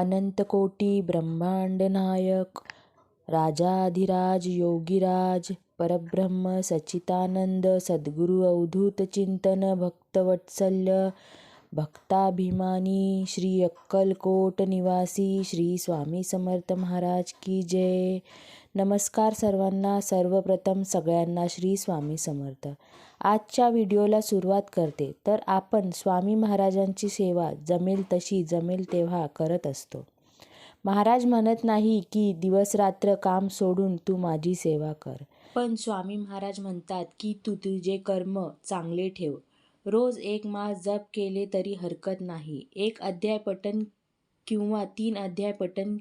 अनंतकोटी ब्रह्मांड नायक राजाधिराज योगीराज परब्रह्म सच्चिदानंद सद्गुरू अवधूत चिंतन भक्तवत्सल्य भक्ताभिमानी श्री अक्कलकोट निवासी श्री स्वामी समर्थ महाराज की जय. नमस्कार सर्वांना सर्वप्रथम सगळ्यांना श्री स्वामी समर्थ. आजच्या व्हिडिओला सुरुवात करते. तर आपण स्वामी महाराजांची सेवा जमेल तशी जमेल तेव्हा करत असतो. महाराज म्हणत नाही की दिवसरात्र काम सोडून तू माझी सेवा कर. पण स्वामी महाराज म्हणतात की तू तुझे कर्म चांगले ठेव. रोज एक मास जप केले तरी हरकत नाही. एक अध्याय पठण किंवा तीन अध्याय पठण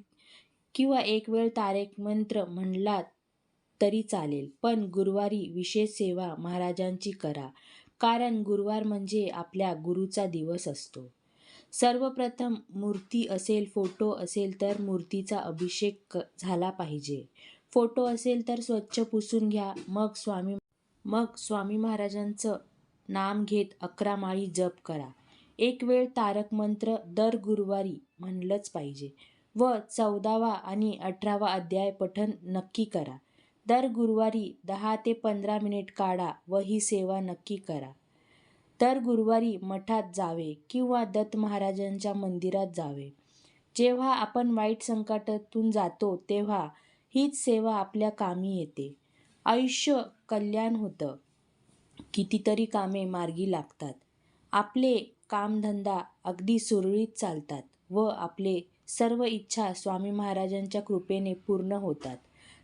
किंवा एक वेळ तारेक मंत्र म्हणला तरी चालेल. पण गुरुवारी विशेष सेवा महाराजांची करा. कारण गुरुवार म्हणजे आपल्या गुरुचा दिवस असतो. सर्वप्रथम मूर्ती असेल फोटो असेल तर मूर्तीचा अभिषेक क झाला पाहिजे. फोटो असेल तर स्वच्छ पुसून घ्या. मग स्वामी मग स्वामी महाराजांचं नाम घेत अकरा माळी जप करा. एक वेळ तारक मंत्र दर गुरुवारी म्हणलंच पाहिजे. व चौदावा आणि अठरावा अध्याय पठण नक्की करा. दर गुरुवारी दहा ते पंधरा मिनिट काढा व ही सेवा नक्की करा. दर गुरुवारी मठात जावे किंवा दत्त महाराजांच्या मंदिरात जावे. जेव्हा आपण वाईट संकटातून जातो तेव्हा हीच सेवा आपल्या कामी येते. आयुष्य कल्याण होतं. कितीतरी कामे मार्गी लागतात. आपले कामधंदा अगदी सुरळीत चालतात व आपले सर्व इच्छा स्वामी महाराजांच्या कृपेने पूर्ण होतात.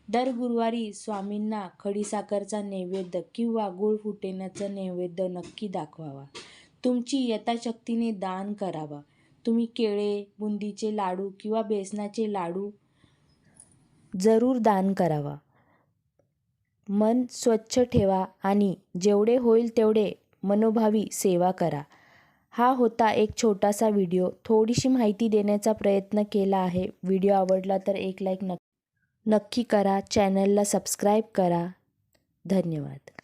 दर गुरुवारी स्वामींना खडीसाखरचा नैवेद्य किंवा गुळ फुटेण्याचा नैवेद्य नक्की दाखवावा. तुमची यथाशक्तीने दान करावा. तुम्ही केळे बुंदीचे लाडू किंवा बेसनाचे लाडू जरूर दान करावा. मन स्वच्छ ठेवा आणि जेवढे होईल तेवढे मनोभावी सेवा करा. हा होता एक छोटासा व्हिडिओ. थोडीशी माहिती देण्याचा प्रयत्न केला आहे. व्हिडिओ आवडला तर एक लाईक नक्की नक्की करा चॅनलला सबस्क्राईब करा. धन्यवाद.